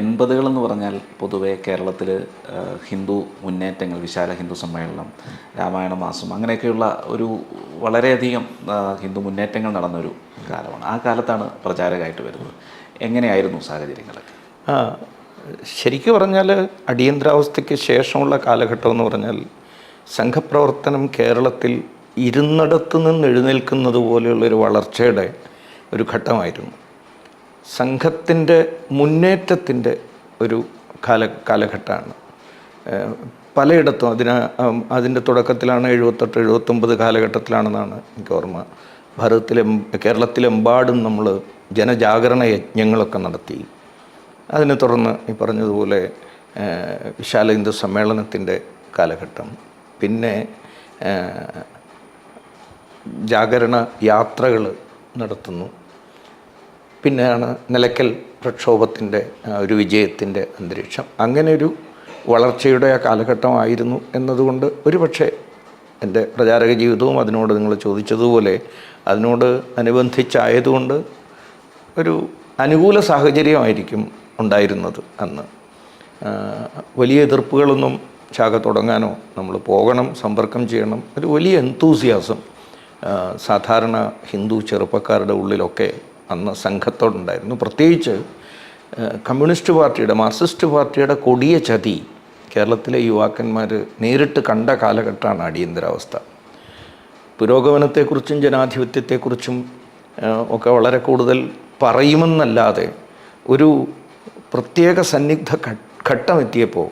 എൺപതുകളെന്ന് പറഞ്ഞാൽ പൊതുവേ കേരളത്തിൽ ഹിന്ദു മുന്നേറ്റങ്ങൾ വിശാല ഹിന്ദു സമ്മേളനം രാമായണ മാസം അങ്ങനെയൊക്കെയുള്ള ഒരു വളരെയധികം ഹിന്ദു മുന്നേറ്റങ്ങൾ നടന്നൊരു കാലമാണ്. ആ കാലത്താണ് പ്രചാരകമായിട്ട് വരുന്നത്. എങ്ങനെയായിരുന്നു സാഹചര്യങ്ങളൊക്കെ? ശരിക്കും പറഞ്ഞാൽ അടിയന്തരാവസ്ഥയ്ക്ക് ശേഷമുള്ള കാലഘട്ടം എന്ന് പറഞ്ഞാൽ സംഘപ്രവർത്തനം കേരളത്തിൽ ഇരുന്നിടത്ത് നിന്ന് എഴുന്നേൽക്കുന്നത് പോലെയുള്ളൊരു വളർച്ചയുടെ ഒരു ഘട്ടമായിരുന്നു. സംഘത്തിന്റെ മുന്നേറ്റത്തിന്റെ ഒരു കാല കാലഘട്ടമാണ്. പലയിടത്തും അതിന് അതിന്റെ തുടക്കത്തിലാണ് എഴുപത്തെട്ട് എഴുപത്തൊമ്പത് കാലഘട്ടത്തിലാണെന്നാണ് എനിക്ക് ഓർമ്മ. ഭാരതത്തിലെ കേരളത്തിലെമ്പാടും നമ്മൾ ജനജാഗരണ യജ്ഞങ്ങളൊക്കെ നടത്തി. അതിനെ തുടർന്ന് ഈ പറഞ്ഞതുപോലെ വിശാല ഹിന്ദു സമ്മേളനത്തിന്റെ കാലഘട്ടം. പിന്നെ ജാഗരണ യാത്രകൾ നടത്തുന്നു. പിന്നെയാണ് നിലയ്ക്കൽ പ്രക്ഷോഭത്തിന്റെ ഒരു വിജയത്തിന്റെ അന്തരീക്ഷം. അങ്ങനെ ഒരു വളർച്ചയുടെ ആ കാലഘട്ടമായിരുന്നു എന്നതുകൊണ്ട് ഒരു പക്ഷേ എന്റെ പ്രചാരക ജീവിതവും അതിനോട് നിങ്ങൾ ചോദിച്ചതുപോലെ അതിനോട് അനുബന്ധിച്ചായതുകൊണ്ട് ഒരു അനുകൂല സാഹചര്യമായിരിക്കും ഉണ്ടായിരുന്നത് അന്ന്. വലിയ എതിർപ്പുകളൊന്നും ശാഖ തുടങ്ങാനോ നമ്മൾ പോകണം സമ്പർക്കം ചെയ്യണം ഒരു വലിയ എന്തൂസിയാസം സാധാരണ ഹിന്ദു ചെറുപ്പക്കാരുടെ ഉള്ളിലൊക്കെ അന്ന് സംഘത്തോടുണ്ടായിരുന്നു. പ്രത്യേകിച്ച് കമ്മ്യൂണിസ്റ്റ് പാർട്ടിയുടെ മാർക്സിസ്റ്റ് പാർട്ടിയുടെ കൊടിയ ചതി കേരളത്തിലെ യുവാക്കന്മാർ നേരിട്ട് കണ്ട കാലഘട്ടമാണ് അടിയന്തരാവസ്ഥ. പുരോഗമനത്തെക്കുറിച്ചും ജനാധിപത്യത്തെക്കുറിച്ചും ഒക്കെ വളരെ കൂടുതൽ പറയുമെന്നല്ലാതെ ഒരു പ്രത്യേക സന്നിഗ്ധ ഘട്ടം ഘട്ടമെത്തിയപ്പോൾ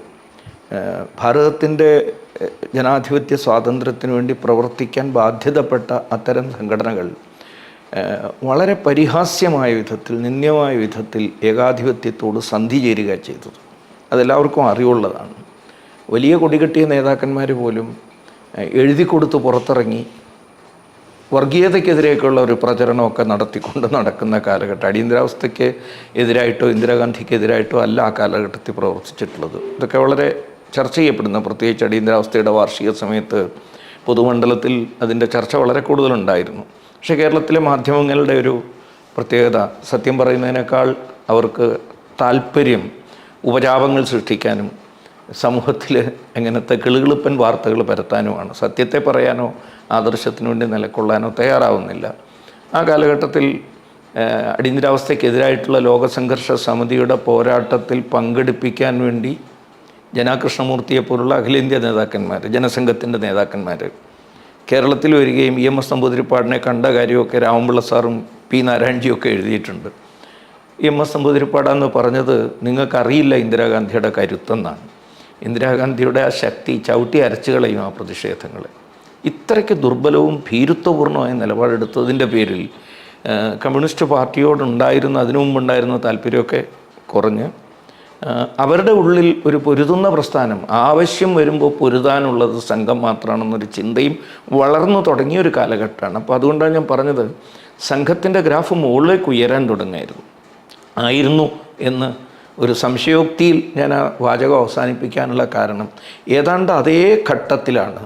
ഭാരതത്തിന്റെ ജനാധിപത്യ സ്വാതന്ത്ര്യത്തിന് വേണ്ടി പ്രവർത്തിക്കാൻ ബാധ്യതപ്പെട്ട അത്തരം സംഘടനകൾ വളരെ പരിഹാസ്യമായ വിധത്തിൽ നിന്ദ്യമായ വിധത്തിൽ ഏകാധിപത്യത്തോട് സന്ധി ചേരുക ചെയ്തത്. അതെല്ലാവർക്കും അറിവുള്ളതാണ്. വലിയ കൊടികെട്ടിയ നേതാക്കന്മാർ പോലും എഴുതി കൊടുത്ത് പുറത്തിറങ്ങി വർഗീയതയ്ക്കെതിരെയൊക്കെയുള്ള ഒരു പ്രചരണമൊക്കെ നടത്തിക്കൊണ്ട് നടക്കുന്ന കാലഘട്ടം. അടിയന്തരാവസ്ഥയ്ക്ക് എതിരായിട്ടോ ഇന്ദിരാഗാന്ധിക്കെതിരായിട്ടോ അല്ല ആ കാലഘട്ടത്തിൽ പ്രവർത്തിച്ചിട്ടുള്ളത്. ഇതൊക്കെ വളരെ ചർച്ച ചെയ്യപ്പെടുന്ന. പ്രത്യേകിച്ച് അടിയന്തരാവസ്ഥയുടെ വാർഷിക സമയത്ത് പൊതുമണ്ഡലത്തിൽ അതിന്റെ ചർച്ച വളരെ കൂടുതലുണ്ടായിരുന്നു. പക്ഷേ കേരളത്തിലെ മാധ്യമങ്ങളുടെ ഒരു പ്രത്യേകത സത്യം പറയുന്നതിനേക്കാൾ അവർക്ക് താല്പര്യം ഉപജാപങ്ങൾ സൃഷ്ടിക്കാനും സമൂഹത്തിൽ എങ്ങനത്തെ കിളുകിളുപ്പൻ വാർത്തകൾ പരത്താനുമാണ്. സത്യത്തെ പറയാനോ ആദർശത്തിന് വേണ്ടി നിലക്കൊള്ളാനോ തയ്യാറാവുന്നില്ല. ആ കാലഘട്ടത്തിൽ അടിയന്തരാവസ്ഥയ്ക്കെതിരായിട്ടുള്ള ലോകസംഘർഷ സമിതിയുടെ പോരാട്ടത്തിൽ പങ്കെടുപ്പിക്കാൻ വേണ്ടി ജനാകൃഷ്ണമൂർത്തിയെപ്പോലുള്ള അഖിലേന്ത്യാ നേതാക്കന്മാർ ജനസംഘത്തിന്റെ നേതാക്കന്മാർ കേരളത്തിൽ വരികയും ഇ എം എസ് നമ്പൂതിരിപ്പാടിനെ കണ്ട കാര്യമൊക്കെ രാമപിള്ള സാറും പി നാരായണജിയൊക്കെ എഴുതിയിട്ടുണ്ട്. ഇ എം എസ് നമ്പൂതിരിപ്പാടാന്ന് പറഞ്ഞത് നിങ്ങൾക്കറിയില്ല ഇന്ദിരാഗാന്ധിയുടെ കരുത്തെന്നാണ്. ഇന്ദിരാഗാന്ധിയുടെ ആ ശക്തി ചവിട്ടി അരച്ചു കളയും ആ പ്രതിഷേധങ്ങളെ. ഇത്രയ്ക്ക് ദുർബലവും ഭീരുത്വപൂർണമായ നിലപാടെടുത്തതിന്റെ പേരിൽ കമ്മ്യൂണിസ്റ്റ് പാർട്ടിയോടുണ്ടായിരുന്ന അതിനു മുമ്പുണ്ടായിരുന്ന താല്പര്യമൊക്കെ കുറഞ്ഞ് അവരുടെ ഉള്ളിൽ ഒരു പൊരുതുന്ന പ്രസ്ഥാനം ആവശ്യം വരുമ്പോൾ പൊരുതാനുള്ളത് സംഘം മാത്രമാണെന്നൊരു ചിന്തയും വളർന്നു തുടങ്ങിയ ഒരു കാലഘട്ടമാണ്. അപ്പോൾ അതുകൊണ്ടാണ് ഞാൻ പറഞ്ഞത് സംഘത്തിന്റെ ഗ്രാഫ് മുകളിലേക്ക് ഉയരാൻ തുടങ്ങായിരുന്നു. ആയിരുന്നു എന്ന് ഒരു സംശയോക്തിയിൽ ഞാൻ ആ വാചകം അവസാനിപ്പിക്കാനുള്ള കാരണം ഏതാണ്ട് അതേ ഘട്ടത്തിലാണ്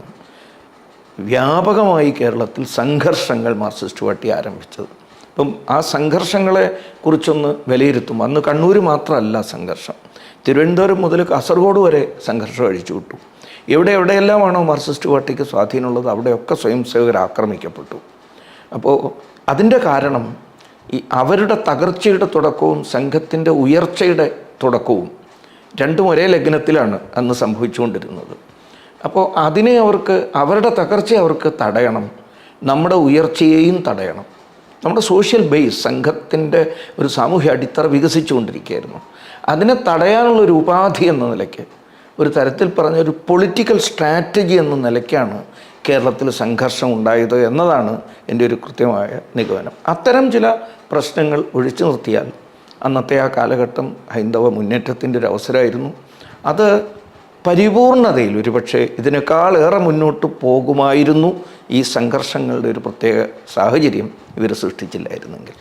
വ്യാപകമായി കേരളത്തിൽ സംഘർഷങ്ങൾ മാർക്സിസ്റ്റ് പാർട്ടി ആരംഭിച്ചത്. അപ്പം ആ സംഘർഷങ്ങളെ കുറിച്ചൊന്ന് വിലയിരുത്തും. അന്ന് കണ്ണൂർ മാത്രമല്ല സംഘർഷം. തിരുവനന്തപുരം മുതൽ കാസർഗോഡ് വരെ സംഘർഷം അഴിച്ചു വിട്ടു. എവിടെ എവിടെയെല്ലാമാണോ മാർക്സിസ്റ്റ് പാർട്ടിക്ക് സ്വാധീനമുള്ളത് അവിടെയൊക്കെ സ്വയം സേവകർ ആക്രമിക്കപ്പെട്ടു. അപ്പോൾ അതിന്റെ കാരണം ഈ അവരുടെ തകർച്ചയുടെ തുടക്കവും സംഘത്തിന്റെ ഉയർച്ചയുടെ തുടക്കവും രണ്ടും ഒരേ ലഗ്നത്തിലാണ് അന്ന് സംഭവിച്ചുകൊണ്ടിരുന്നത്. അപ്പോൾ അതിനെ അവർക്ക് അവരുടെ തകർച്ചയെ അവർക്ക് തടയണം. നമ്മുടെ ഉയർച്ചയെയും തടയണം. നമ്മുടെ സോഷ്യൽ ബേസ് സംഘത്തിന്റെ ഒരു സാമൂഹ്യ അടിത്തറ വികസിച്ചുകൊണ്ടിരിക്കുകയായിരുന്നു. അതിനെ തടയാനുള്ള ഒരു ഉപാധി എന്ന നിലയ്ക്ക് ഒരു തരത്തിൽ പറഞ്ഞ ഒരു പൊളിറ്റിക്കൽ സ്ട്രാറ്റജി എന്ന നിലയ്ക്കാണ് കേരളത്തിൽ സംഘർഷം ഉണ്ടായത് എന്നതാണ് എന്റെ ഒരു കൃത്യമായ നിഗമനം. അത്തരം ചില പ്രശ്നങ്ങൾ ഒഴിച്ചു നിർത്തിയാൽ അന്നത്തെ ആ കാലഘട്ടം ഹൈന്ദവ മുന്നേറ്റത്തിന്റെ ഒരു അവസരമായിരുന്നു. അത് പരിപൂർണതയിൽ ഒരുപക്ഷെ ഇതിനേക്കാൾ ഏറെ മുന്നോട്ട് പോകുമായിരുന്നു ഈ സംഘർഷങ്ങളുടെ ഒരു പ്രത്യേക സാഹചര്യം ഇവർ സൃഷ്ടിച്ചില്ലായിരുന്നെങ്കിൽ.